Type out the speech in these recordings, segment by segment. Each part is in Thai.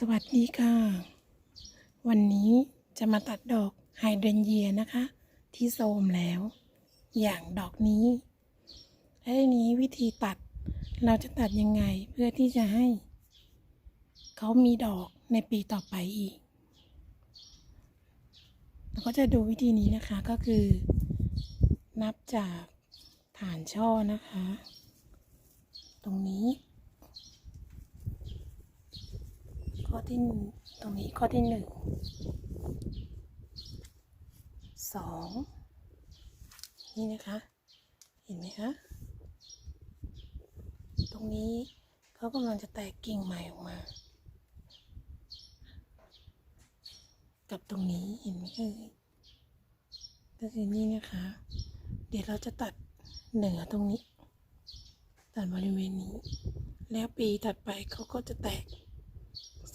สวัสดีค่ะ วันนี้จะมาตัดดอกไฮเดรนเยียนะคะ ที่โทรมแล้ว อย่างดอกนี้ และทีนี้วิธีตัดเราจะตัดยังไงเพื่อที่จะให้ เขามีดอกในปีต่อไปอีกเราก็จะดูวิธีนี้นะคะก็คือ นับจากฐานช่อนะคะ ตรงนี้ ข้ อที่ตรงนี้ข้อที่หนึ่งสองนี่นะคะ เห็นไหมคะ ตรงนี้เขากำลังจะแตกกิ่งใหม่ออกมา กับตรงนี้เห็นไหมเอ่ยก็คือนี่นะคะ เดี๋ยวเราจะตัดเหนือตรงนี้ ตัดบริเวณนี้ แล้วปีถัดไปเขาก็จะแตก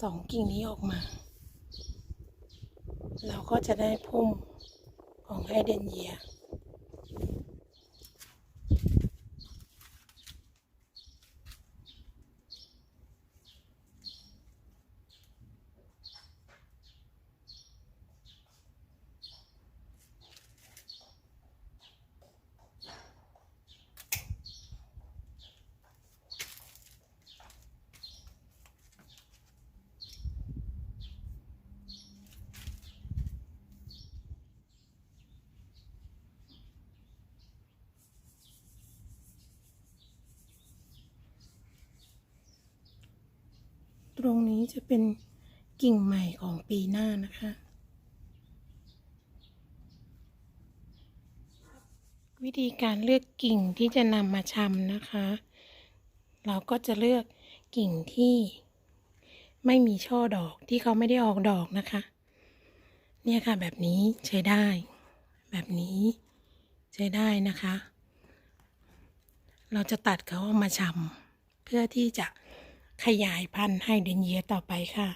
สองกิ่งนี้ออกมา เราก็จะได้พุ่มของไฮเดนเยีย ตรงนี้จะเป็นกิ่งใหม่ของปีหน้านะคะ วิธีการเลือกกิ่งที่จะนำมาชำนะคะ เราก็จะเลือกกิ่งที่ไม่มีช่อดอกที่เขาไม่ได้ออกดอกนะคะ เนี่ยค่ะแบบนี้ใช้ได้ แบบนี้ใช้ได้นะคะ เราจะตัดเขาเอามาชำเพื่อที่จะ ขยายพันธุ์ให้เดนเยียต่อไปค่ะ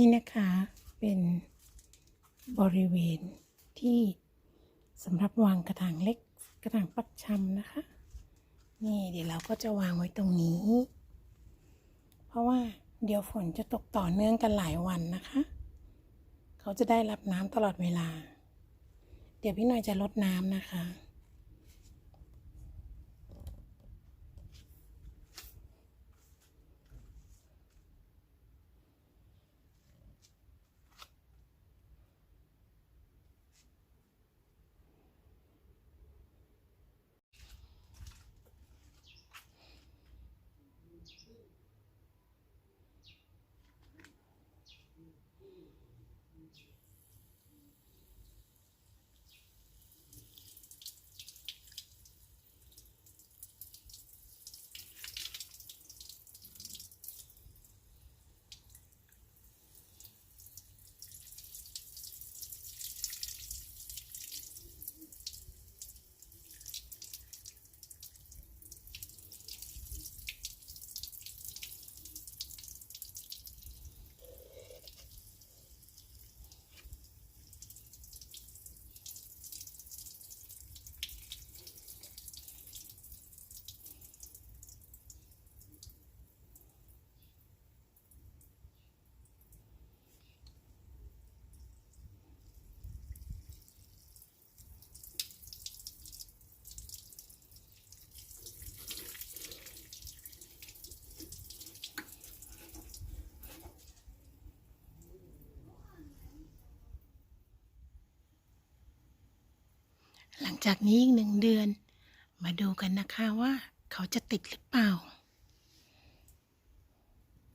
นี่นะคะเป็นบริเวณที่สำหรับวางกระถางเล็กกระถางปักชำนะคะ นี่เดี๋ยวเราก็จะวางไว้ตรงนี้ เพราะว่าเดี๋ยวฝนจะตกต่อเนื่องกันหลายวันนะคะ เขาจะได้รับน้ำตลอดเวลา เดี๋ยวพี่หน่อยจะลดน้ำนะคะ หลังจากนี้อีกหนึ่งเดือน มาดูกันนะคะว่าเขาจะติดหรือเปล่า